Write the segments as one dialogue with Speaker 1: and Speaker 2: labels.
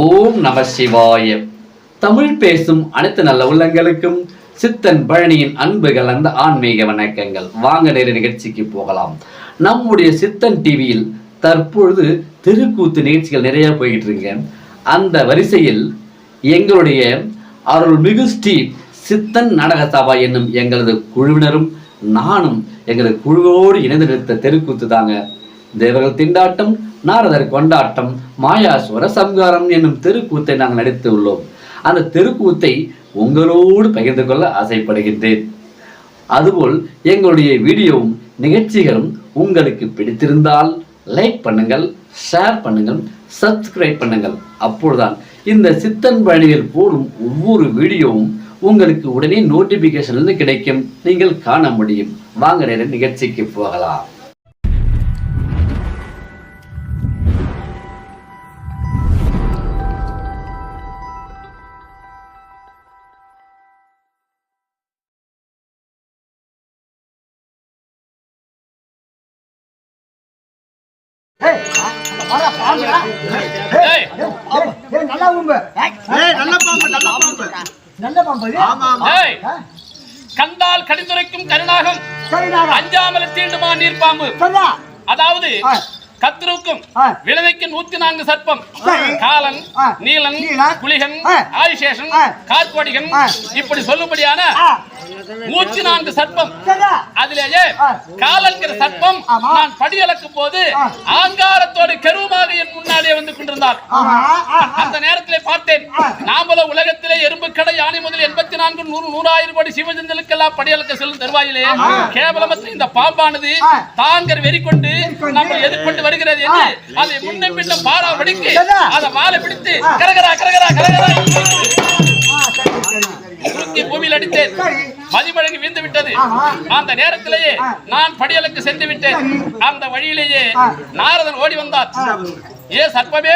Speaker 1: ஓம் நம சிவாய. தமிழ் பேசும் அனைத்து நல்ல உள்ளங்களுக்கும் சித்தன் பழனியின் அன்பு கலந்த ஆன்மீக வணக்கங்கள். வாங்க நேர நிகழ்ச்சிக்கு போகலாம். நம்முடைய சித்தன் டிவியில் தற்பொழுது தெருக்கூத்து நிகழ்ச்சிகள் நிறைய போய்கிட்டு இருக்கு. அந்த வரிசையில் எங்களுடைய அருள்மிகு ஸ்ரீ சித்தன் நாடக சபா என்னும் எங்களது குழுவினரும் நானும் எங்களது குழுவோடு இணைந்து நிறுத்த தெருக்கூத்து தாங்க. தேவர்கள் திண்டாட்டம் நாரதர் கொண்டாட்டம் மாயாசுவர சம்காரம் என்னும் தெருக்கூத்தை நாங்கள் நடித்து உள்ளோம். அந்த தெருக்கூத்தை உங்களோடு பகிர்ந்து கொள்ள ஆசைப்படுகின்றேன். அதுபோல் எங்களுடைய வீடியோவும் நிகழ்ச்சிகளும் உங்களுக்கு பிடித்திருந்தால் லைக் பண்ணுங்கள் ஷேர் பண்ணுங்கள் சப்ஸ்கிரைப் பண்ணுங்கள். அப்பொழுதுதான் இந்த சித்தன் பழனியில் போடும் ஒவ்வொரு வீடியோவும் உங்களுக்கு உடனே நோட்டிபிகேஷன் கிடைக்கும். நீங்கள் காண முடியும். வாங்க நேரம் நிகழ்ச்சிக்கு போகலாம்.
Speaker 2: கண்டால் கடிந்துரைக்கும் கருணாகம்? அஞ்சாமல் தீண்டுமா நீர்ப்பாம்பு.
Speaker 3: சொல்லா.
Speaker 2: அதாவது
Speaker 3: ஆ.
Speaker 2: விளைவைக்கு நூத்தி நான்கு சர்ப்பம்
Speaker 3: சரி.
Speaker 2: காலன். நீலன்
Speaker 3: நீலன்,
Speaker 2: குளிகன்
Speaker 3: ஆ.
Speaker 2: ஆதிசேஷன்
Speaker 3: ஆ.
Speaker 2: கார்கோடிகன். இப்படி சொல்லும்படியான நூத்தி நான்கு சர்ப்பம். அதிலேயே. காலன்கிற சர்ப்பம். நான் படியளக்கும் போது. ஆங்காரத்தோடு கருவுமாக என் முன்னாலே வந்து கொண்டிருந்தார். அந்த நேரத்திலே பார்த்தேன்
Speaker 3: ஆ.
Speaker 2: நாமல உலகத்திலே எறும்பு கடை யானை முதல் எண்பத்தி நான்கு நூறு நூறாயிரம் கோடி சிவஜந்தலுக்கெல்லாம் படியலுக்கு செல்லும் தருவாயிலே கேவலமற்ற இந்த பாம்பானது. தாங்கர் வெறி கொண்டு. நம்ம எதிர்கொண்டு வருகிறது என்று அதை முன்ன பின்ன பாராபடிக்கு
Speaker 3: சரிதா?
Speaker 2: அதை வாழை பிடித்து கரகரா கரகரா கரகரா. தூக்கி பூமியில் அடித்தேன்
Speaker 3: சரி.
Speaker 2: மதிமழங்கி வீழ்ந்து விட்டது. அந்த நேரத்திலேயே. நான் படியலுக்கு சென்று விட்டேன். அந்த வழியிலேயே. நாரதன் ஓடி வந்தார். ஏ சர்ப்பமே.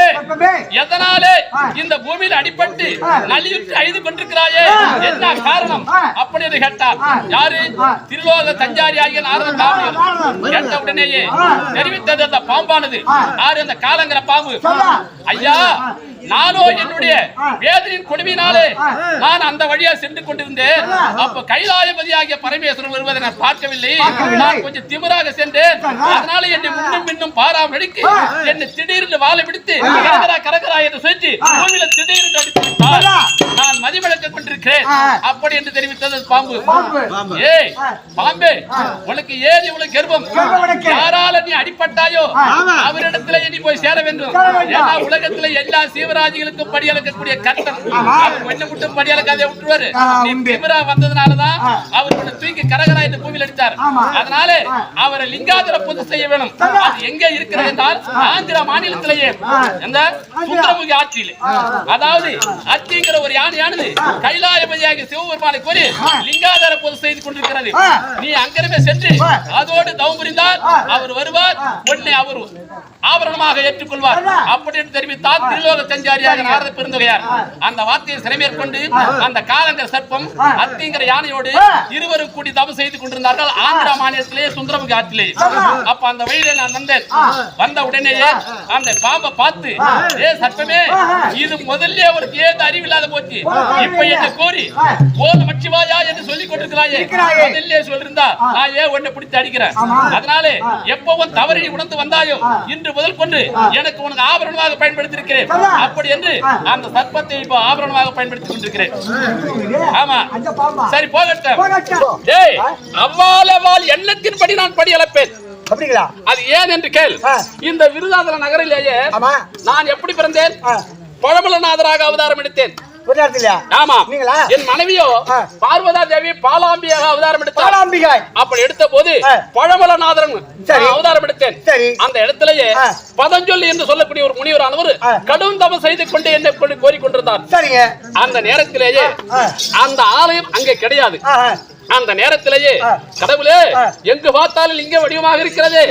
Speaker 2: எதனாலே. இந்த பூமியில் அடிபட்டு. நலியுற்று அழுது கொண்டிருக்கிறாயே. என்ன காரணம். அப்படி என்று கேட்டார். யாரு. திருலோக தஞ்சாரி ஆகிய. காவியம் கேட்ட உடனேயே. தெரிவித்தது அந்த பாம்பானது. யாரு அந்த காலங்கிற பாம்பு. ஐயா. நானோ என்னுடைய. வேதனின் கொடுமையினாலே. நான் அந்த வழியா சென்று கொண்டிருந்தேன். அப்ப கைலாயபதி ஆகிய பரமேஸ்வரன் வருவதை நான் பார்க்கவில்லை. நான் கொஞ்சம் திமிராக சென்றேன்
Speaker 3: சொல்லா.
Speaker 2: அதனால என்னை முன்னும் பின்னும் பாராமடிக்கு
Speaker 3: ஆ.
Speaker 2: என்னை திடீர்னு வாழை பிடித்து. கரகரா கரகரா என்று சொல்லி. பூமியில திடீர்னு அடித்து விட்டார். நான் மதிவிளக்க கொண்டிருக்கிறேன். அப்படி என்று தெரிவித்தது பாம்பு. ஏய். பாம்பே. உனக்கு ஏன் இவ்வளவு கர்ப்பம் நீ அடிபட்டாயோ. அவரிடத்துல நீ போய் சேர வேண்டும். ஏன்னா உலகத்துல எல்லா சீவராஜிகளுக்கும் படி அளக்கக்கூடிய கொஞ்சம் மட்டும் படி அளக்காதே விட்டுருவாரு நீ. திமிரா வந்ததுனாலதான். அவர் உன்னை தூக்கி கரகரா என்று பூமியில் அடித்தார். அதனால. அவரை லிங்காதுர பூஜை செய்ய வேணும். அது எங்க இருக்கிறது என்றால் ஆந்திரா மாநிலத்திலேயே
Speaker 3: ஆ.
Speaker 2: எந்த சுந்தரமுகி ஆற்றில் அதாவது அத்திங்கிற ஒரு யானையானது கைலாயபதியாகிய சிவபெருமானை கோரி லிங்காதார பூஜை செய்து கொண்டிருக்கிறது. நீ அங்கிருமே சென்று. அதோடு தவம் புரிந்தால். அவர் வருவார் உன்னை அவர். ஆபரணமாக ஏற்றுக்கொள்வார். அப்படி என்று தெரிவித்தார் திருலோக சஞ்சாரியாக நாரத பெருந்தொகையார். அந்த வார்த்தையை சிறைமேற்கொண்டு அந்த காலங்கர் சர்ப்பம். அத்திங்கிற யானையோடு. இருவரும் கூடி தவம் செய்து கொண்டிருந்தார்கள். ஆந்திரா மாநிலத்திலே சுந்தரமுகி ஆற்றிலே. அப்ப அந்த வழியிலே நான் வந்தேன். வந்த உடனேயே அந்த பாம்பை பார்த்து ஏ சர்ப்பமே இது முதல்ல அவருக்கு ஏது அறிவில்லாத போச்சு. இப்ப என்ன கோரி? ஓ நமச்சிவாயா என்று சொல்லிக் கொண்டிருக்கிறாயே. முதல்ல சொல்லிருந்தா நான் ஏன் உன்னை பிடித்து அடிக்கிறேன். அதனாலே எப்பவும் தவறு நீ உணர்ந்து வந்தாயோ? இன்று முதல் கொண்டு எனக்கு உனக்கு ஆபரணமாக பயன்படுத்தி இருக்கிறேன். அப்படி என்று அந்த சர்ப்பத்தை இப்போ ஆபரணமாக பயன்படுத்திக் கொண்டிருக்கிறேன். ஆமா. சரி போகட்டும். ஏய் அவ்வாலவால் எண்ணத்தின்படி நான் படி அளப்பேன்
Speaker 3: அப்படிங்களா?
Speaker 2: அது ஏன் என்று கேள். இந்த விருதாசல நகரிலேயே நான் எப்படி பிறந்தேன்? பழமலநாதராக அவதாரம் எடுத்தேன்.
Speaker 3: ஒரு இடத்துலயா
Speaker 2: ஆமா
Speaker 3: நீங்களா?
Speaker 2: என் மனைவியோ. பார்வதா தேவி பாலாம்பியாக அவதாரம் அப்படி எடுத்த போது. பழமலநாதரன் அவதாரம் எடுத்தேன்
Speaker 3: சரி.
Speaker 2: அந்த இடத்திலேயே. பதஞ்சொல்லி என்று சொல்லக்கூடிய ஒரு முனிவரானவர். கடும் தவம் செய்து கொண்டு என்னை கொண்டு கோரிக்கொண்டிருந்தார்
Speaker 3: சரிங்க
Speaker 2: அந்த நேரத்திலேயே. அந்த ஆலயம் அங்கே கிடையாது. அந்த நேரத்திலேயே. கடவுளே. எங்கு பார்த்தாலும் லிங்க வடிவமாக இருக்கிறது.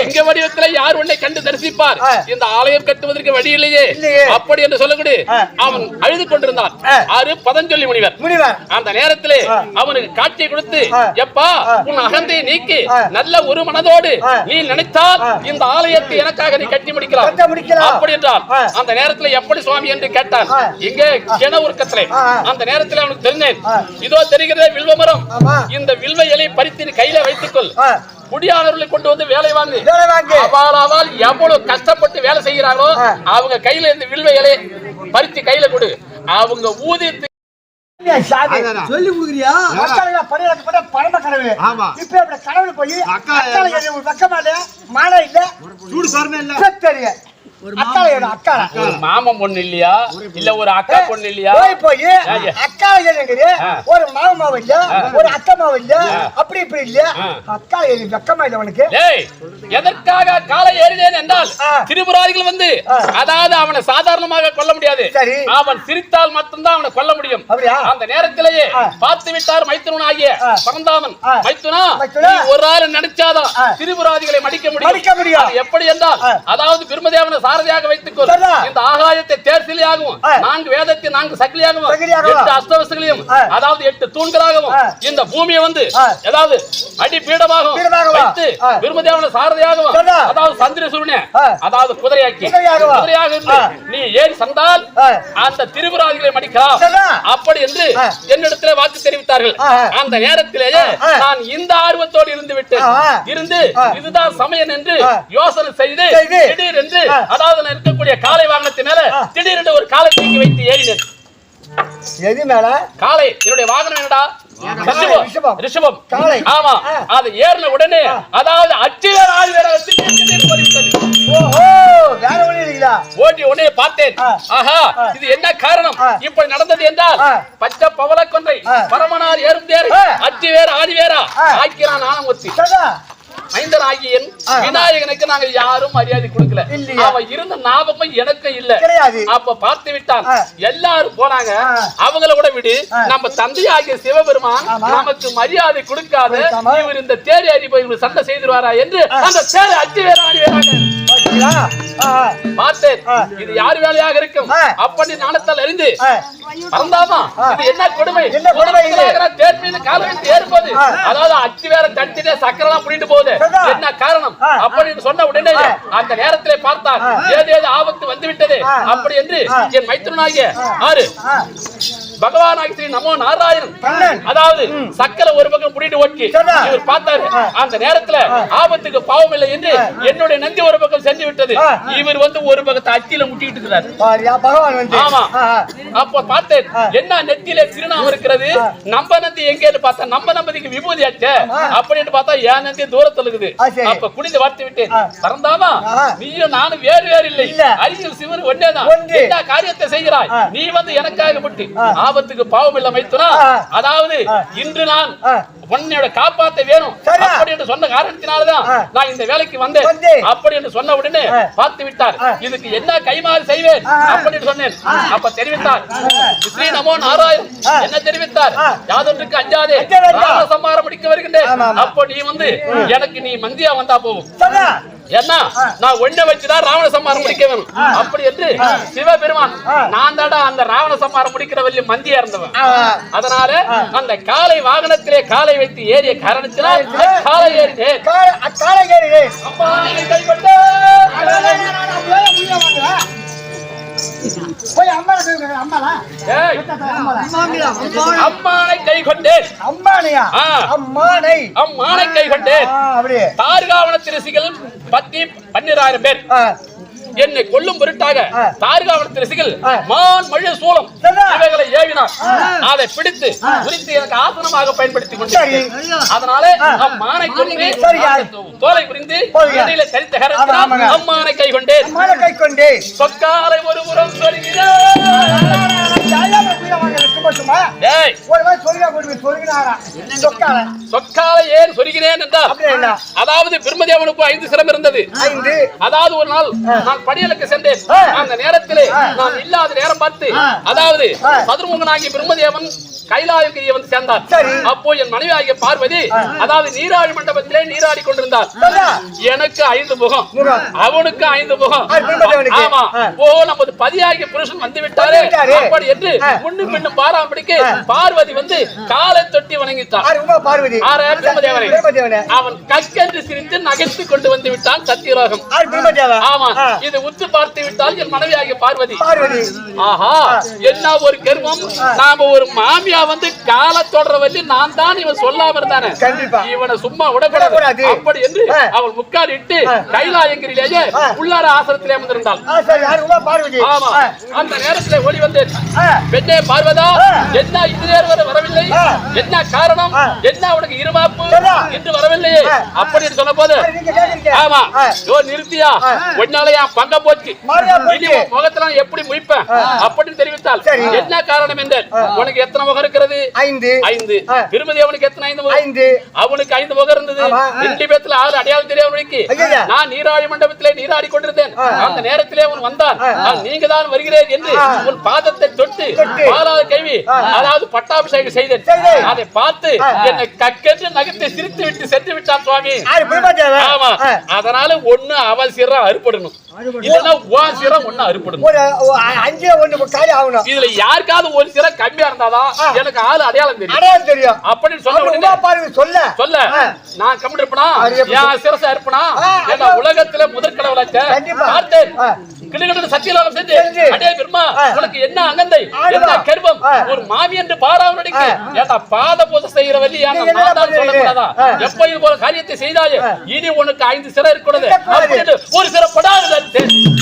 Speaker 2: லிங்க வடிவத்திலே யார் உன்னை கண்டு தரிசிப்பார். இந்த ஆலயம் கட்டுவதற்கு வழி இல்லையே. அப்படி என்று சொல்லக்கூடு
Speaker 3: ஆ.
Speaker 2: அவன் அழுது கொண்டிருந்தான். ஆறு பதஞ்சொல்லி முனிவர் அந்த நேரத்திலே. அவனுக்கு காட்சியை கொடுத்து. எப்பா. உன் அகந்தையை நீக்கி. நல்ல ஒரு மனதோடு. நீ நினைத்தால். இந்த ஆலயத்தை எனக்காக நீ கட்டி முடிக்கலாம். அப்படி என்றால். அந்த நேரத்தில் எப்படி சுவாமி என்று கேட்டான். இங்கே கிண உருக்கத்திலே. அந்த நேரத்தில் அவனுக்கு தெரிஞ்சேன். இதோ தெரிகிறதே வில்வ மரம்
Speaker 3: ஆமா.
Speaker 2: இந்த வில்வ இலை பறித்து கையில வைத்துக்கொள்.
Speaker 3: ஆ,
Speaker 2: குடியானவர்களை கொண்டு வந்து வேலை வாங்கு.
Speaker 3: வேலை வாங்கு.
Speaker 2: அவள் அவள் எவ்வளவு கஷ்டப்பட்டு வேலை செய்கிறாங்களோ. அவங்க கையில இருந்து வில்வ இலை பறித்து கையில கொடு. அவங்க
Speaker 4: அதானா.
Speaker 5: சொல்லி கொடுக்குறியா?
Speaker 3: பரம கடவுள்
Speaker 4: ஆமா.
Speaker 3: இப்ப இப்படி கடவுள் போய்
Speaker 4: அக்கா
Speaker 3: பக்கமா இல்ல மாலை இல்ல.
Speaker 4: சூடு சொரணை இல்ல.
Speaker 3: பெத்தறிய
Speaker 2: மாமன் பொண்ணு இல்லையா இல்ல ஒரு அக்கா பொண்ணு இல்லையா
Speaker 3: போய் போய்
Speaker 2: ஐயா.
Speaker 3: அக்கால ஏறிங்கிறது
Speaker 2: ஆ.
Speaker 3: ஒரு மாமாவும் இல்ல ஒரு அக்கமாவும் இல்ல அப்படி இப்படி இல்ல
Speaker 2: ஆ.
Speaker 3: அக்கால ஏறி வெக்கமா இல்ல உனக்கு
Speaker 2: டேய் எதற்காக காலை ஏறினேன் என்றால்
Speaker 3: ஆ.
Speaker 2: திரிபுராதிகள் வந்து. அதாவது அவனை சாதாரணமாக கொல்ல முடியாது
Speaker 3: சரி.
Speaker 2: அவன் சிரித்தால் மட்டும்தான் அவனை கொல்ல முடியும்
Speaker 3: அப்படியா?
Speaker 2: அந்த நேரத்திலேயே. பார்த்து விட்டார் மைத்துனன் ஆகிய. பரந்தாமன். மைத்துனா ஒரு ஆள் நடிச்சாதான்
Speaker 3: ஆ.
Speaker 2: திரிபுராதிகளை மடிக்க முடியும் எப்படி என்றால். அதாவது பிரம்மதேவனை சாரதியாக வைத்துக்கொள்
Speaker 3: சரிதா.
Speaker 2: இந்த ஆகாயத்தை தேர்சிலியாகவும். நான்கு வேதத்தை நான்கு சக்கிலியாகவும். எட்டு அஸ்தவசங்களையும். அதாவது எட்டு தூண்களாகவும். இந்த பூமியை வந்து. ஏதாவது அடி பீடமாகவும். வைத்து
Speaker 3: ஆ.
Speaker 2: பிரம்மதேவன சாரதியாகவும்
Speaker 3: சரிதா.
Speaker 2: அதாவது சந்திர சூரியனே. அதாவது குதிரையாக்கி. குதிரையாக இருந்து. நீ ஏறி சந்தால். அந்த திரிபுராதிகளை மடிக்கலாம். அப்படி என்று. என்னிடத்திலே வாக்கு தெரிவித்தார்கள். அந்த நேரத்திலேயே. நான் இந்த ஆர்வத்தோடு இருந்து விட்டேன். இருந்து. இதுதான் சமயம் என்று. யோசனை செய்து. திடீர் என்று. அதாவது இருக்கக்கூடிய காலை வாகனத்தின் மேல. திடீரென்று ஒரு காலை தூக்கி வைத்து ஏறினேன்
Speaker 3: எது மேல
Speaker 2: காலை என்னுடைய வாகனம் என்னடா ரிஷபம். ஆமா. அது ஏறின உடனே அதாவது அச்சுவேர் ஆழ்வேர
Speaker 3: ஓஹோ வேற ஒண்ணு இல்லைங்களா
Speaker 2: ஓட்டி உடனே பார்த்தேன். ஆஹா. இது என்ன காரணம். இப்படி நடந்தது என்றால். பச்சை பவள கொன்றை
Speaker 3: ஆ.
Speaker 2: பரமனார் ஏறும் தேர். அச்சு வேற ஆதி வேறா. ஆக்கிறான் ஆனமுத்தி ஆகியன்
Speaker 3: ஆ.
Speaker 2: விநாயகனுக்கு நாங்க யாரும் மரியாதை கொடுக்கல? அவன் இருந்த ஞாபகம் எனக்கு இல்ல. அப்ப பார்த்து விட்டான். எல்லாரும் போனாங்க. அவங்கள கூட விடு. நம்ம தந்தையாகிய சிவபெருமான். நமக்கு மரியாதை கொடுக்காத. இவர் இந்த தேரி அறி போய் இவர் சண்டை செய்திருவாரா என்று. அந்த தேரை அச்சு வேற பார்த்தேன். இது யார் வேலையாக இருக்கும். அப்படி நாணத்தால் அறிந்து. இது என்ன கொடுமை
Speaker 3: கொடுமை
Speaker 2: தேர் மீது கால் வைத்து ஏறும்போது. அதாவது அச்சு வேற தட்டிட்டே சக்கரெல்லாம் புடிட்டு போகுது. என்ன காரணம். அப்படின்னு சொன்ன உடனே. அந்த நேரத்திலே பார்த்தான்
Speaker 3: ஆ.
Speaker 2: ஏதேது ஆபத்து வந்து விட்டது
Speaker 3: ஆ.
Speaker 2: அப்படி என்று. என் மைத்துனாகிய ஆறு பகவானாகி ஸ்ரீ நமோ நாராயணன். அதாவது சக்கரை ஒரு பக்கம் புடிட்டு ஓட்டி. இவர் பார்த்தாரு. அந்த நேரத்துல ஆபத்துக்கு பாவம் இல்லை என்று என்னுடைய நந்தி ஒரு பக்கம் சென்று விட்டது. இவர் வந்து ஒரு பக்கத்தை அச்சில முட்டிட்டு இருக்கிறார் ஆமா. அப்ப பார்த்தேன். என்ன நெத்தியில திருநாமம் இருக்கிறது. நம்ம நந்தி எங்கேன்னு பார்த்தா நம்ம நம்பதிக்கு விபூதி ஆச்சே. அப்படின்னு பார்த்தா என் நந்தி தூரத்துல இருக்குது. அப்ப குனிந்து வார்த்து விட்டேன். பறந்தாமா. நீயும் நானும் வேறு வேறு இல்லை. அரிசியில் சிவன் ஒன்னேதான். என்ன காரியத்தை செய்கிறாய். நீ வந்து எனக்காக முட்டி
Speaker 3: ஆ.
Speaker 2: ஆபத்துக்கு பாவம் இல்ல மைத்துனா. அதாவது. இன்று நான். உன்னையோட காப்பாத்த வேணும்? அப்படி என்று சொன்ன காரணத்தினாலதான். நான் இந்த வேலைக்கு வந்தேன். அப்படி என்று சொன்ன உடனே. பார்த்து விட்டார். இதுக்கு என்ன கைமாறு செய்வேன். அப்படி என்று சொன்னேன் அப்ப தெரிவித்தார். ஸ்ரீ நமோ நாராயண். என்ன தெரிவித்தார். யாதொன்றுக்கு அஞ்சாதே சம்மாரம் முடிக்க வருகின்றேன். அப்போ நீ வந்து எனக்கு நீ மந்தியா வந்தா போகும் ஏன்னா நான் ஒண்ண வச்சுதான் ராவண சம்மாரம் முடிக்க வேணும் அப்படி என்று சிவபெருமான். நான் தாடா அந்த ராவண சம்மாரம் முடிக்கிற வள்ளி மந்தியா இருந்தவன் அதனால அந்த காலை வாகனத்திலே காலை வைத்து ஏறிய காரணத்தினால். காலை ஏறினேன்
Speaker 3: கால- அ, காலை ஏறினேன்.
Speaker 2: அம்மா நீ கைப்பட்ட
Speaker 3: போய் அம்மாவை அம்மாளா?
Speaker 2: அம்மானை கை கொண்டேன்
Speaker 3: அம்மானையா? அம்மானை.
Speaker 2: அம்மானை கை கொண்டேன்
Speaker 3: ஆ, அப்படியே.
Speaker 2: தார்காவனத்து ரிசிகள் பத்தி பன்னிராயிரம் பேர். என்னை கொல்லும் பொருட்டாக. தார்காவனத்து ரிசிகள். மான் மழை
Speaker 3: சரிதா?
Speaker 2: இவைகளை ஏவினார் அதை பிடித்து குறித்து எனக்கு ஆசனமாக பயன்படுத்தி. கொண்டிருக்கிறேன் அதனால. அம்மானை கொண்டு தோலை புரிந்து. இடையில
Speaker 3: ஆமாங்க.
Speaker 2: அம்மானை கை கொண்டேன்
Speaker 3: கை.
Speaker 2: சொக்காலை ஒரு புறம்.
Speaker 3: சொக்கால.
Speaker 2: ஏன் சொல்கிறேன் என்றால்? அதாவது பிரம்மதேவனுக்கு ஐந்து சிரம் இருந்தது அதாவது ஒரு நாள் நான் படியலுக்கு சென்றேன். அந்த நேரத்திலே நான் இல்லாத நேரம் பார்த்து அதாவது. சதுர்முகனாகிய பிரம்மதேவன் கைலாயகிரியை வந்து சேர்ந்தார்
Speaker 3: சரி.
Speaker 2: அப்போ என் மனைவி ஆகிய பார்வதி அதாவது நீராடி மண்டபத்திலே நீராடி கொண்டிருந்தார்? எனக்கு ஐந்து முகம். அவனுக்கு ஐந்து முகம். ஆமா. ஓ நமது பதியாகிய புருஷன் வந்து விட்டாரே. அப்படி என்று. முன்னும் பின்னும் பாராமடிக்கு. பார்வதி வந்து காலை தொட்டி வணங்கிட்டார் பிரம்மதேவனை
Speaker 3: பிரம்மதேவனே
Speaker 2: அவன் கற்கென்று சிரித்து நகைத்து கொண்டு வந்து விட்டான்
Speaker 3: பிரம்மதேவா
Speaker 2: ஆமா. இது உத்து பார்த்து விட்டால் என் மனைவியாகிய பார்வதி ஆஹா என்ன ஒரு கர்மம் நாம ஒரு மாமியா வந்து கால தொடர வச்சு நான் தான் இவன் சொல்லாம இருந்தானே. இவனை சும்மா
Speaker 3: விடக்கூடாது.
Speaker 2: அப்படி என்று. அவள் முக்காலிட்டு
Speaker 3: ஆ.
Speaker 2: கைலாயங்கிரிலேயே. உள்ளார ஆசனத்திலே அமர்ந்திருந்தாள் ஆமா. அந்த நேரத்திலே ஓடி வந்தேன்
Speaker 3: ஆ.
Speaker 2: பெண்ணே பார்வதா. என்ன இது நேரம் வரை வரவில்லை. என்ன காரணம். என்ன உனக்கு இருமாப்பு. என்று வரவில்லையே
Speaker 3: ஆ.
Speaker 2: அப்படின்னு சொன்ன போது ஆமா நிறுத்தியா. உன்னாலயா பங்க போச்சு
Speaker 3: மாறியா போச்சு.
Speaker 2: இனி உன் முகத்துல நான் எப்படி முழிப்பேன் அப்படின்னு தெரிவித்தால். என்ன காரணம் என்றால் உனக்கு எத்தனை முகம் இருக்கிறது
Speaker 3: ஐந்து
Speaker 2: ஐந்து. திருமதி அவனுக்கு எத்தனை ஐந்து முகம்
Speaker 3: ஐந்து
Speaker 2: அவனுக்கு ஐந்து முகம் இருந்தது. ரெண்டு பேத்துல ஆறு அடையாளம் தெரியாதவனுக்கு. நான் நீராடி மண்டபத்திலே நீராடி கொண்டிருந்தேன். அந்த நேரத்திலே அவன் வந்தான் நீங்க தான் வருகிறேன் என்று. உன் பாதத்தை தொட்டு. பாலாத கைவி. அதாவது பட்டாபிஷேகம் செய்தேன். அதை பார்த்து. என்னை கக்கென்று நகத்தை சிரித்து விட்டு சென்று விட்டான் சுவாமி ஆமா. அதனால ஒண்ணு அவன் சிரம் அறுப்படணும் இல்லன்னா உன் சிரம் ஒண்ணு அறுப்படணும்
Speaker 3: ஒரு ஒரு அஞ்சு ஒண்ணு காலி ஆகணும்.
Speaker 2: இதுல யாருக்காவது ஒரு சிரம் கம்மியா இருந்தாதான். எனக்கு ஆளு அடையாளம் தெரியும்.
Speaker 3: அடையாளம் தெரியும்.
Speaker 2: அப்படின்னு சொன்ன
Speaker 3: அப்புறம்
Speaker 2: உடனே
Speaker 3: உமா பார்வதி சொல்ல.
Speaker 2: சொல்ல.
Speaker 3: ஆ.
Speaker 2: நான் கம்மிட்டு இருப்பனா
Speaker 3: அது எப்படி
Speaker 2: என் சிரச இருப்பனா
Speaker 3: ஆ,
Speaker 2: ஏன்னா
Speaker 3: அது-
Speaker 2: உலகத்துல முதற் கடவுளாச்ச
Speaker 3: கண்டிப்பா.
Speaker 2: பார்த்தேன். சத்தியலோகம். அடே பெருமா. உனக்கு என்ன
Speaker 3: ஆடுவா.
Speaker 2: என்ன கர்வம். ஒரு மாமி என்று. ஏண்டா பாத பூஜை செய்யற வழி? சொல்லக்கூடாதா
Speaker 3: ஆ.
Speaker 2: எப்ப இது போல காரியத்தை செய்தாயே. இனி உனக்கு ஐந்து சிறை இருக்கக்கூடாது ஒரு சிறை Amen.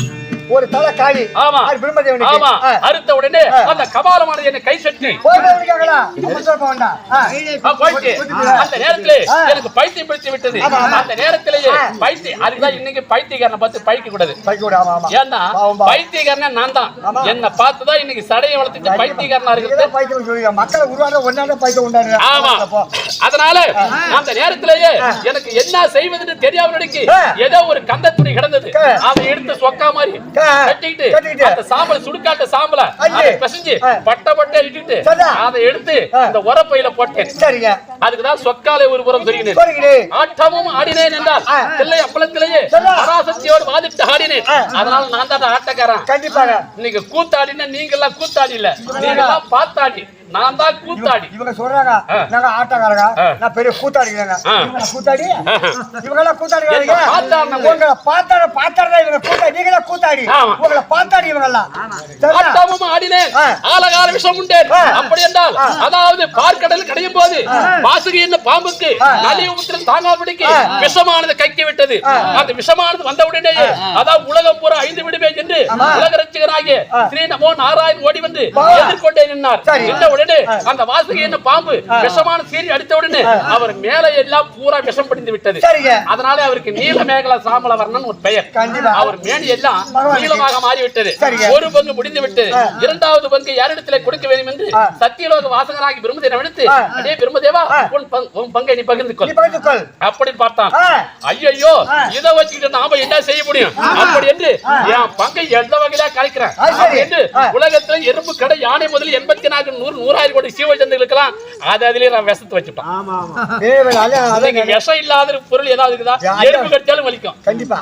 Speaker 3: ஒரு தலை காலி
Speaker 2: ஆமா
Speaker 3: பிரம்மதேவனுக்கு
Speaker 2: ஆமா. அறுத்த உடனே. அந்த கபாலமானது என்னை கை சட்டி. அந்த நேரத்திலே. எனக்கு பைத்தியம் பிடித்து விட்டது. அந்த நேரத்திலேயே
Speaker 3: ஆ.
Speaker 2: பைத்தியம் அதுதான் இன்னைக்கு பைத்தியக்காரனை பார்த்து கூடாது
Speaker 3: பைக்கு ஆமா
Speaker 2: ஏன்னா. பைத்தியக்காரனே நான் தான். என்ன பார்த்துதான் இன்னைக்கு சடையை வளர்த்துட்டு பைத்தியக்காரனா இருக்கிறது
Speaker 3: இதுதான் பைத்தியம் சொல்லுங்க மக்களை உருவாக ஒன்னாண்ட பைத்தியம் உண்டாரு
Speaker 2: ஆமா. அதனால அந்த நேரத்திலேயே எனக்கு என்ன செய்வதுன்னு தெரியாமலுக்கு
Speaker 3: ஆ.
Speaker 2: ஏதோ ஒரு கந்த துணி கிடந்தது. அதை எடுத்து சொக்கா மாதிரி. கட்டிக்கிட்டு. அந்த சாம்பல் சுடுகாட்ட சாம்பல பிசைஞ்சு. பட்ட பட்ட இட்டுட்டு. அதை எடுத்து. இந்த உரப்பையில போட்டேன்
Speaker 3: சரிங்க
Speaker 2: அதுக்குதான் சொக்காலை ஒரு புறம்
Speaker 3: சொல்லுங்க
Speaker 2: ஆட்டமும் ஆடினேன் என்றால். தில்லை அப்பளத்திலேயே. பராசக்தியோடு வாதிட்டு ஆடினேன். அதனால நான் தான் ஆட்டக்காரன்
Speaker 3: கண்டிப்பாங்க
Speaker 2: இன்னைக்கு கூத்தாடினா நீங்க எல்லாம் கூத்தாடி இல்ல நீங்க எல்லாம் பாத்தாடி நான் தான் கூத்தாடி
Speaker 3: இவங்க சொல்றாங்க. நாங்க ஆட்டக்காரங்க. நான் பெரிய. இவங்க கூத்தாடி இவங்க எல்லாம்
Speaker 2: என்ன பார்த்தாடுனாங்க?
Speaker 3: உங்களை பார்த்தாட பார்த்தாட இவங்க கூத்தாடி நீங்க தான் கூத்தாடி. உங்களை பார்த்தாடி இவங்க எல்லாம்
Speaker 2: ஆடினேன். ஆலகால விஷம் உண்டேன். அப்படி என்றால். அதாவது பார்க்கடல் கடையும் போது வாசுகி என்ன பாம்புக்கு
Speaker 3: ஆ.
Speaker 2: நலிவுத்திரம் தாங்காதபடிக்கு
Speaker 3: ஆ.
Speaker 2: விஷமானது கைக்கு விட்டது. அந்த விஷமானது வந்த உடனேயே அதாவது உலகம் பூரா ஐந்து விடுமே என்று. உலக ரட்சகராகிய
Speaker 3: ஆ.
Speaker 2: ஸ்ரீ நமோ நாராயண் ஓடி வந்து. எதிர்கொண்டே நின்னார்
Speaker 3: சரி.
Speaker 2: உடனே. அந்த வாசுகி என்ன பாம்பு விஷமான சீறி அடித்த உடனே அவர் மேலே எல்லாம் பூரா விஷம் படிந்து விட்டது அதனால அவருக்கு நீல மேகல சாமல வர்ணன் ஒரு பெயர். அவர் மேனி எல்லாம். நீளமாக மாறிவிட்டது. ஒரு பங்கு முடிந்து விட்டு
Speaker 3: ஆ.
Speaker 2: இரண்டாவது பங்கு யாரிடத்திலே கொடுக்க வேண்டும் என்று. சத்தியலோக வாசகனாகி பிரம்மதேவன் எடுத்து. அடே பிரம்மதேவா. உன் பங்கு- நீ பகிர்ந்து கொள் அப்படின்னு பார்த்தான். ஐயோ. இத வச்சுக்கிட்டு நாம என்ன செய்ய முடியும் அப்படி என்று என் பங்கை எந்த வகையில கலைக்கிறேன்
Speaker 3: அது சரி.
Speaker 2: அப்படி என்று. உலகத்துல எறும்பு கடை யானை முதல் எண்பத்தி நான்கு நூறு நூறாயிரம் கோடி சீவ ஜந்துகளுக்கெல்லாம் அது அதுலயே நான் விஷத்தை இன்னைக்கு விஷம் இல்லாத பொருள் ஏதாவது இருக்குதா? எறும்பு கடிச்சாலும் வலிக்கும்.
Speaker 3: கண்டிப்பா.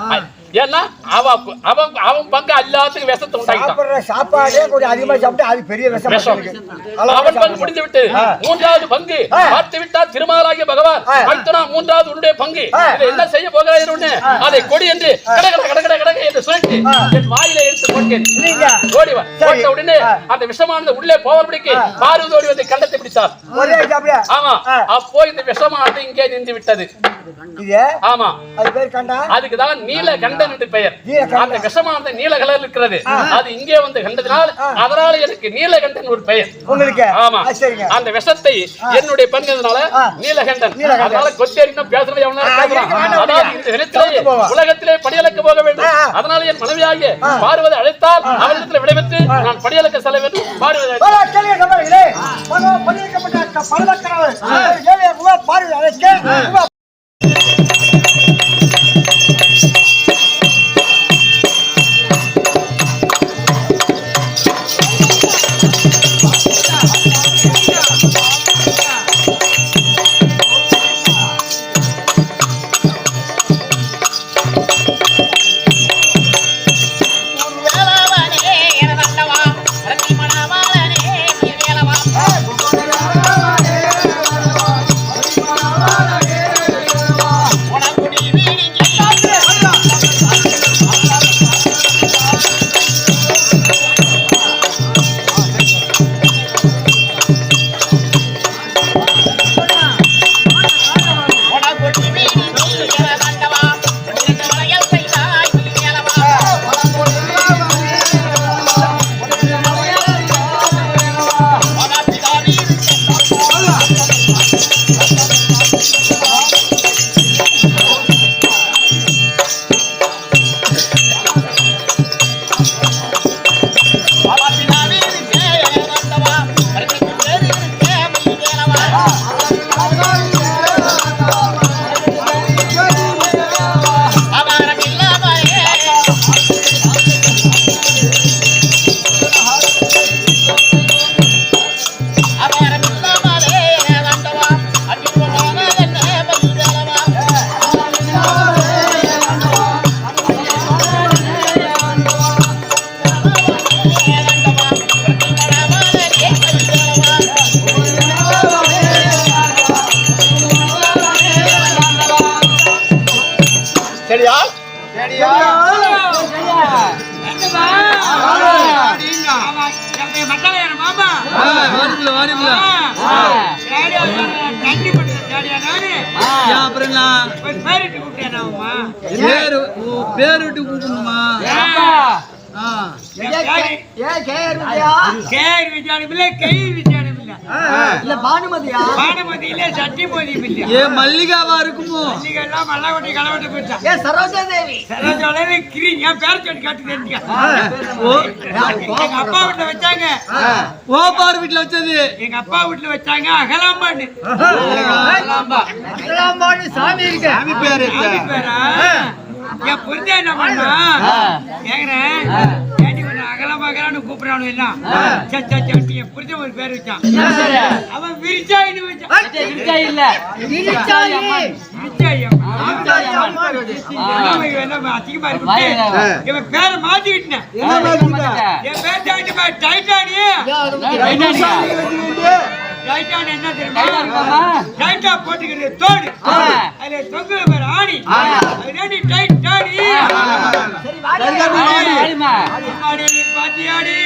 Speaker 2: ஏன்னா அவன் அவன் அவன் பங்கு எல்லாத்துக்கும் விஷத்தை உண்டாக்கிட்டான்.
Speaker 3: சாப்பிடுற சாப்பாடே கொஞ்சம் அதிகமா சாப்பிட்டு அது பெரிய விஷம்
Speaker 2: விஷம்.
Speaker 3: இருக்கு. அளவா
Speaker 2: அவன் பங்கு
Speaker 3: சாப்பிடணும்.
Speaker 2: முடிந்து விட்டு
Speaker 3: ஆ.
Speaker 2: மூன்றாவது பங்கு
Speaker 3: ஆ.
Speaker 2: பார்த்து விட்டால் திருமாலாகிய பகவான். மூன்றாவது உன்னுடைய பங்கு. என்ன செய்ய போகிறாய் உடனே அதை கொடி என்று என்று சுழட்டி. என் வாயில எடுத்து போட்டேன். ஓடி. போட்ட உடனே. அந்த விஷமானது உள்ளே போவதற்கு பார்வதி ஓடி வந்து கண்டத்தை பிடித்தார் ஆமா. அப்போ இந்த விஷமானது இங்கே நின்று விட்டது. ஆமா.
Speaker 3: கண்டா?
Speaker 2: அதுக்குதான் நீல கண்டன் என்று பெயர். அந்த விஷமானது நீல கலர் இருக்கிறது. அது இங்கே வந்து கண்டதினால் அதனால எனக்கு நீலகண்டன் ஒரு பெயர்.
Speaker 3: உங்களுக்கு
Speaker 2: ஆமா. அந்த விஷத்தை என்னுடைய பண்கிறதுனால. நீலகண்டன். அதனால கொத்தேரினா பேசுறது. உலகத்திலே படியலுக்கு போக வேண்டும். அதனால என் மனைவியாகிய பார்வதி அழைத்தால் அவரிடத்தில் விடைபெற்று நான் படியலுக்கு செல்ல வேண்டும். பார்வதி
Speaker 4: வாடிப்புல வாடிப்புல பேரு உன் பேர் விட்டு கூப்பிடணுமா ஆ.
Speaker 3: விஜயா பானுமதியா?
Speaker 4: ஏ மல்லிகாவா இருக்குமோ?
Speaker 3: ஏன் சரோஜா தேவி
Speaker 4: ஓ.
Speaker 6: அப்பா வீட்டுல வச்சாங்க.
Speaker 4: ஓ பார் வீட்டுல வச்சது?
Speaker 6: எங்க அப்பா வீட்டுல வச்சாங்க
Speaker 3: அகலாம்பாடி சாமி இருக்கு.
Speaker 4: சாமி பேரு
Speaker 6: சாமி பேரா? என் புரிஞ்சா என்ன பண்ணா கேக்குறேன். அகலமாகலான்னு கூப்பிடறானு எல்லாம் சே, சே, சே, என் புரிஞ்ச ஒரு பேர் வச்சான். அவன் விரிச்சாயின்னு வச்சான். விரிச்சாயி. எல்லாம் இவன் என்ன அதிகமா இருக்கு இவன் பேரை மாத்திக்கிட்டேன் என் பேர் டைட்டானி. டைட்டான் என்ன தெரியுமா? டைட்டா போட்டுக்கிறது தோடு. அதுல தொங்குற பேர் ஆணி. அது ரெண்டு
Speaker 3: சரி வாடி.
Speaker 6: பாத்தியாடி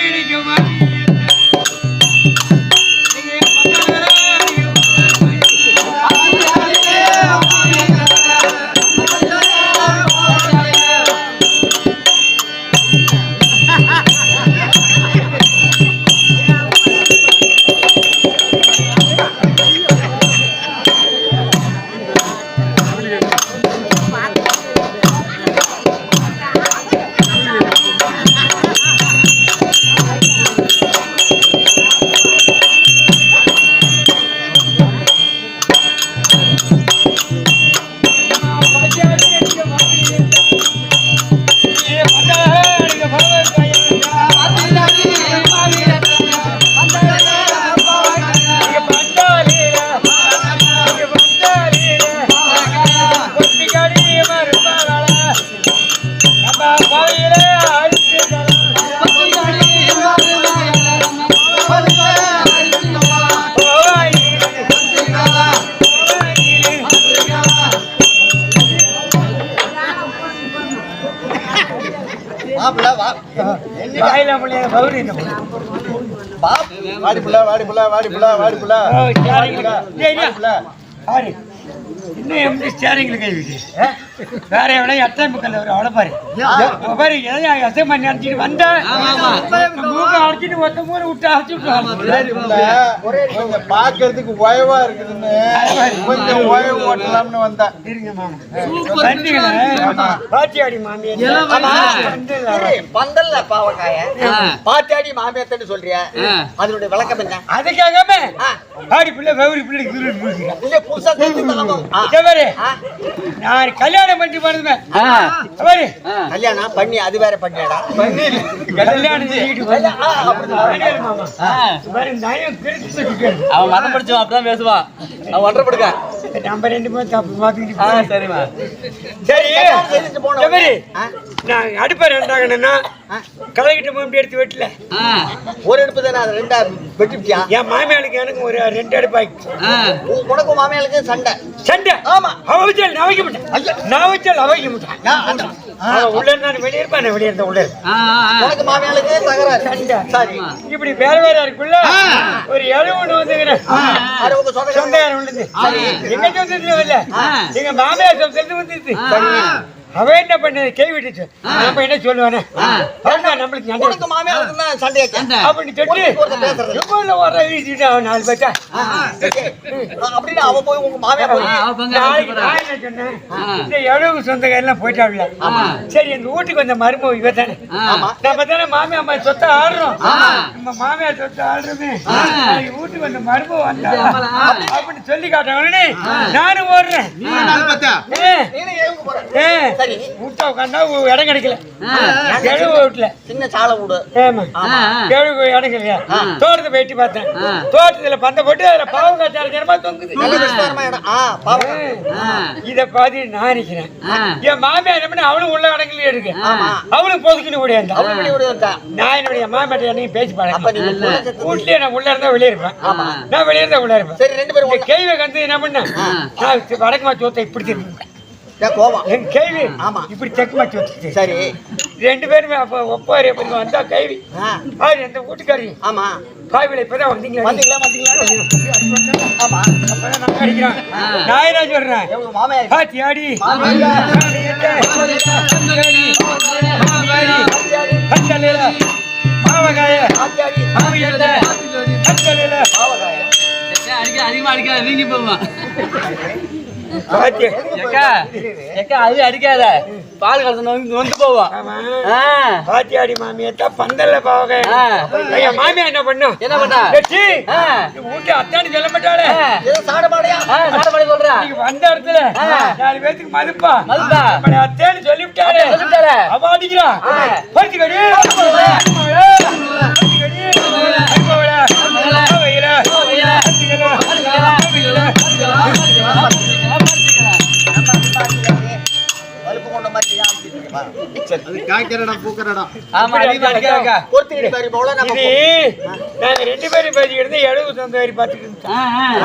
Speaker 3: வாடி புள்ள வாடி புள்ள வாடி புள்ள வாடி புள்ள.
Speaker 6: இன்னும் எப்படி ஸ்டேரிங்ல கை வைக்க? வேற எவ்வளோ எட்டை முக்கல் வரும் அவ்வளோ பாரு. பாரு எதையும் எசை பண்ணி அடிச்சிட்டு வந்தேன் மூக்க அடிச்சிட்டு ஒத்த மூணு விட்டு அடிச்சு விட்டுருவாங்க
Speaker 7: கொஞ்சம் பாக்குறதுக்கு ஒயவா இருக்குதுன்னு கொஞ்சம் ஒயவு ஓட்டலாம்னு வந்தேன்.
Speaker 6: இருங்க மாமா. வந்தீங்களே பாத்தியாடி மாமி
Speaker 7: பந்தல்ல பாவக்காய. பாத்தாடி மாமியத்தன்னு சொல்றிய? அதனுடைய விளக்கம் என்ன?
Speaker 6: அதுக்காகவே ஆடி பிள்ளை வெவரி பிள்ளை
Speaker 7: இல்ல புதுசா
Speaker 6: நான் கல்யாணம் பண்ணி பாருங்க பாரு.
Speaker 7: கல்யாணம் பண்ணி அது வேற பண்ணியாடா?
Speaker 6: வச்சுட்டாரு.
Speaker 4: அவன் மதம் படிச்சவன் அப்படிதான் பேசுவான் அவன் ஒன்றரை படுக்க.
Speaker 6: நம்ம ரெண்டு பேரும் தப்பு மாத்திக்கிட்டு போறோம்.
Speaker 4: சரிம்மா.
Speaker 6: சரி. நான் அடுப்பாரு ரெண்டாங்கண்ணா களைகிட்ட மாம்பி எடுத்து வெட்டல.
Speaker 7: ஒரு அடுப்பு தானே அது ரெண்டா வெட்டிப்பிட்டியா
Speaker 6: என் மாமியாளுக்கு எனக்கு ஒரு ரெண்டு அடுப்பாய்க்கு
Speaker 7: உ- உனக்கும் மாமியாளுக்கு சண்டை.
Speaker 6: சண்டை?
Speaker 7: ஆமா.
Speaker 6: அவ வச்சால் நான் வைக்க மாட்டேன். நான் வச்சால் அவ வைக்க மாட்டேன். உள்ள இருந்தா நான் வெளியே இருப்பேன் வெளியே இருந்தேன் உள்ள
Speaker 7: உனக்கு மாமியாளுக்கு தகராறு.
Speaker 6: சண்டை.
Speaker 7: சரி.
Speaker 6: இப்படி வேற வேற இருக்குல்ல? ஒரு இடம் ஒண்ணு
Speaker 7: உங்க சொந்த
Speaker 6: உள்ளது. எங்க சொந்தத்துல வரல எங்க மாமியார் சொந்தத்துல வந்துருச்சு அவன் என்ன பண்ணது கை விட்டுச்சு. நம்ம என்ன சொல்லுவானே? நம்மளுக்கு
Speaker 7: உனக்கு மாமியாளுக்கு தான் சண்டையாச்சு
Speaker 6: அப்படின்னு சொல்லி. எவ்வளவு வர வீசிட்டு அவன் நாலு பேச்சா
Speaker 7: அப்படின்னு அவ போய் உங்க மாமியார் போய்
Speaker 6: நாளைக்கு நான் என்ன சொன்னேன்? இந்த எவ்வளவு சொந்தக்காரெல்லாம் போயிட்டாவில்ல சரி எங்க வீட்டுக்கு வந்த மருமக இவ தானே. நம்ம தானே மாமியா அம்மா சொத்தை ஆடுறோம். நம்ம மாமியார் சொத்தை ஆடுறோமே. வீட்டுக்கு வந்த மருமக வந்தா. அப்படின்னு சொல்லி காட்டாங்கன்னு நானும் ஓடுறேன். ஏ,
Speaker 7: சரி.
Speaker 6: வீட்டை உட்காந்தா இடம் கிடைக்கல. எழுவு வீட்டுல.
Speaker 7: சின்ன சாலை வீடு.
Speaker 6: ஆமா. எழுவு இடம் கிடைக்கல தோட்டத்தை போயிட்டு பார்த்தேன். தோட்டத்துல பந்த போட்டு அதுல பாவக்காய் சார நேரமா தொங்குது.
Speaker 7: நல்ல விஸ்தாரமா இடம். ஆ பாவம்
Speaker 6: இத பாதி நான் நிக்கிறேன் என் மாமியார் என்ன அவளும் உள்ள கணக்குல இருக்கு. அவளும் பொதுக்கின்னு ஓடியாந்தா நான் என்னுடைய மாமியார் என்னையும் பேசி
Speaker 7: செத்து-
Speaker 6: வீட்லயே நான் உள்ள இருந்தா வெளியே இருப்பேன். நான் வெளியே இருந்தா உள்ள இருப்பேன்.
Speaker 7: சரி ரெண்டு பேரும்
Speaker 6: கந்து என்ன பண்ண நான் வடக்கு மாத்தி ஒத்த இப்படி திரும்பி
Speaker 7: கோவம்.
Speaker 6: என் கேள்வி.
Speaker 7: ஆமா.
Speaker 6: இப்படி தெற்கு மாத்தி வச்சுட்டு
Speaker 7: சரி.
Speaker 6: ரெண்டு பேருமே அப்ப ஒப்பாரி அப்படி வந்தா கேள்வி.
Speaker 7: ஆ,
Speaker 6: எந்த வீட்டுக்காரி?
Speaker 7: ஆமா.
Speaker 6: காய்வில இப்பதான் வந்தீங்களா
Speaker 7: வந்தீங்களா வந்தீங்களா? ஆமா.
Speaker 6: அப்பதான் நான் அடிக்கிறேன். நான் என்ன சொல்றேன்
Speaker 7: எவ்வளவு மாமியார்
Speaker 6: பாத்தி ஆடி
Speaker 4: அதிகமா அடிக்காத வீங்கி போவான் அது அடிக்காத. பால் கலந்து நொந்து நொந்து ஆ,
Speaker 6: பாத்தி ஆடி மாமியாத்தா பந்தல்ல
Speaker 4: ஆ.
Speaker 6: ஐயா மாமியா என்ன பண்ணும்
Speaker 4: என்ன பண்ணா?
Speaker 6: வெட்டி
Speaker 4: ஆ.
Speaker 6: வீட்டு அத்தாண்டி சொல்ல மாட்டாளே.
Speaker 7: ஏதோ சாட மாடையா
Speaker 4: ஆ, சாடப்பாடி சொல்றா?
Speaker 6: நீங்க வந்த இடத்துல நாலு பேத்துக்கு மதுப்பா.
Speaker 4: மதுப்பா.
Speaker 6: நம்மள அத்தேன்னு சொல்லிவிட்டாளே.
Speaker 4: சொல்லிட்டாளே.
Speaker 6: அவ அடிக்கிறா. பறிச்சுக்கடி
Speaker 7: வலுப்பு
Speaker 6: நாங்க ரெண்டு பேரும் பேசிக்கிட்டு எழுபது சொந்தக்காரி பார்த்துட்டு இருந்தோம்.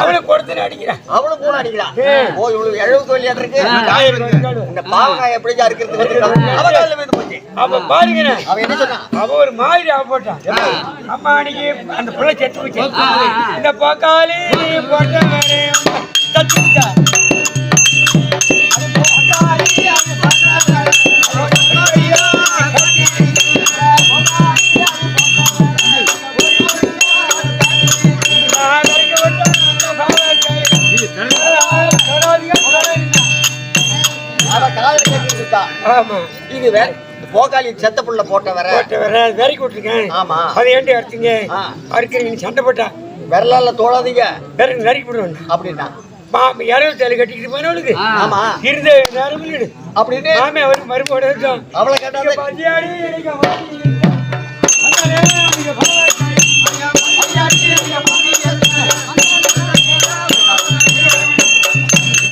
Speaker 6: அவளும் கொடுத்து அடிக்கிறான்
Speaker 7: அவளும் கூட அடிக்கலாம் ஓ இவளுக்கு எழுபது வழியா இருக்கு. இந்த பாவக்காய் எப்படியா இருக்கிறது வந்து அவ காலில் விழுந்து போச்சு.
Speaker 6: அப்ப பாருங்க
Speaker 7: அவ என்ன சொன்னா?
Speaker 6: அவ ஒரு மாதிரி அவ போட்டான் அம்மா அன்னைக்கு அந்த பிள்ளை செத்து போச்சு. இந்த பக்காளி போட்ட தச்சுட்டா
Speaker 7: இது வேற போக்காளி செத்த புள்ள போட்ட வர
Speaker 6: போட்ட வர வெறக்கி விட்டுருக்கேன்
Speaker 7: ஆமா.
Speaker 6: அதை ஏன்டி அறுத்தீங்க
Speaker 7: ஆ.
Speaker 6: அறுக்கிறீங்க சண்டை போட்டா?
Speaker 7: விரலால தோளாதீங்க.
Speaker 6: வேற நறுக்கி விடுவேன்
Speaker 7: அப்படின்னா.
Speaker 6: மாமி இரவு தேலை கட்டிக்கிட்டு போனவளுக்கு
Speaker 7: ஆமா.
Speaker 6: இருந்த நேரம்
Speaker 7: அப்படின்னு.
Speaker 6: மாமி அவருக்கு மறுபடியும் மதியாடி எனக்கு